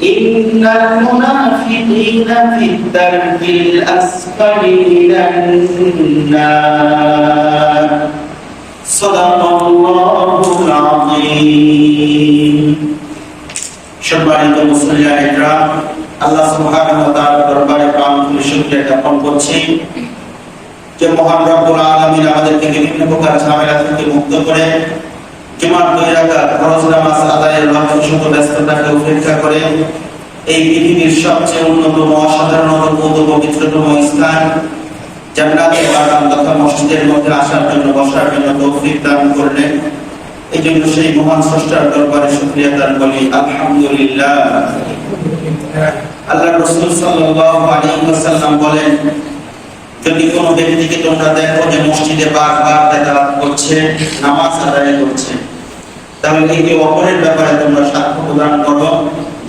إن المنافقين في الدرك الأسفل من النار صدق الله العظيم সম্মানিত মুসলিয়ান ইকরাম আল্লাহ সুবহানাহু ওয়া তাআলার দরবারে প্রাণপূর্ণ শুকরিয়া জ্ঞাপন করছি যে মহান রব্বুল আলামিন আমাদেরকে বিভিন্ন প্রকার ঝামেলা থেকে মুক্ত করে জুমার দুই ফরজ নামাজ আদায়ের লক্ষ্য শত ব্যস্ততাকে উপেক্ষা করে এই পৃথিবীর সবচেয়ে উন্নতম অসাধারণতম ও পবিত্রতম স্থান জান্নাতের বাগান তথা মসজিদের মধ্যে আসার জন্য, বসার জন্য তৌফিক দান করলেন। এই জন্য সেই মহান স্রষ্টার দরবারে শুকরিয়া দান করি আলহামদুলিল্লাহ। আল্লাহ রসুল সাল্লাল্লাহু আলাইহি ওয়াসাল্লাম বলেন যদি কোনো ব্যক্তিকে তোমরা দেখো যে মসজিদে বারবার যাতায়াত করছে, নামাজ আদায় করছে, তাহলে একে অপরের ব্যাপারে তোমরা সাক্ষ্য প্রদান করো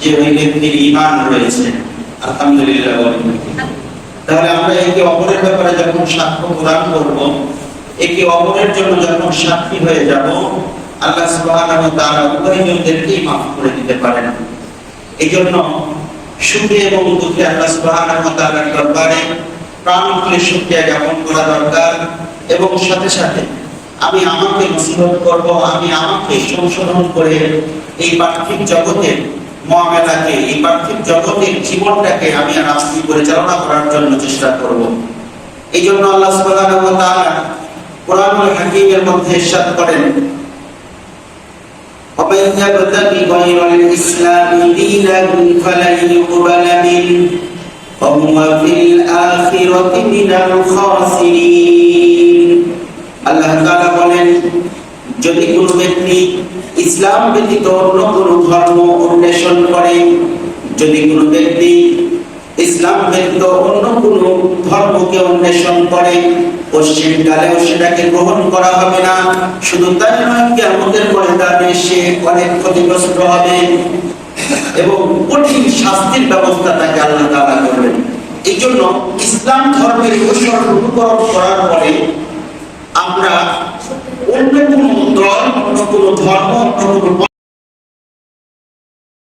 যে ওই ব্যক্তির ঈমান রয়েছে। আলহামদুলিল্লাহ তাহলে আমরা একে অপরের ব্যাপারে যখন সাক্ষ্য প্রদান করব, একে অপরের জন্য যখন সাক্ষী হয়ে যাব, আল্লাহ সুবহানাহু ওয়া তাআলা উভয়জনদেরকেই মাফ করে দিতে পারেন। এই জন্য সুখে এবং দুঃখে আল্লাহ সুবহানাহু ওয়া তাআলার দরবারে প্রাণ খুলে শুকরিয়া জ্ঞাপন করা দরকার এবং সাথে সাথে আমি আমাকে নসিহত করব আমি আমাকে সংশোধন করে এই পার্থিব জগতের মহামেলাকে এই পার্থিব জগতের জীবনটাকে আমি আর আপনি পরিচালনা করার জন্য চেষ্টা করব এই জন্য আল্লাহ সুবহানাহু ওয়া তাআলা কোরআনুল হাকীমের মধ্যে ইরশাদ করেন ومن يبتغي غير الإسلام دينا فلن يقبل منه وهو في الآخرة من الخاسرين আল্লাহ তাআলা বলেন যদি কোনো ব্যক্তি ইসলাম ব্যতীত অন্য কোনো ধর্ম অন্বেষণ করে যদি কোনো ব্যক্তি ইসলাম ব্যতীত অন্য কোনো ধর্মকে অন্বেষণ করে পশ্চিম কালেও সেটাকে গ্রহণ করা হবে না শুধু তাই নয় কিয়ামতের ময়দানে সে অনেক ক্ষতিগ্রস্ত হবে এবং কঠিন শাস্তির ব্যবস্থা তাকে আল্লাহ তাআলা করবেন এই জন্য ইসলাম ধর্মের অনুসরণ করার পরে আমরা অন্য কোনো দল, অন্য কোনো ধর্ম, অন্য কোনো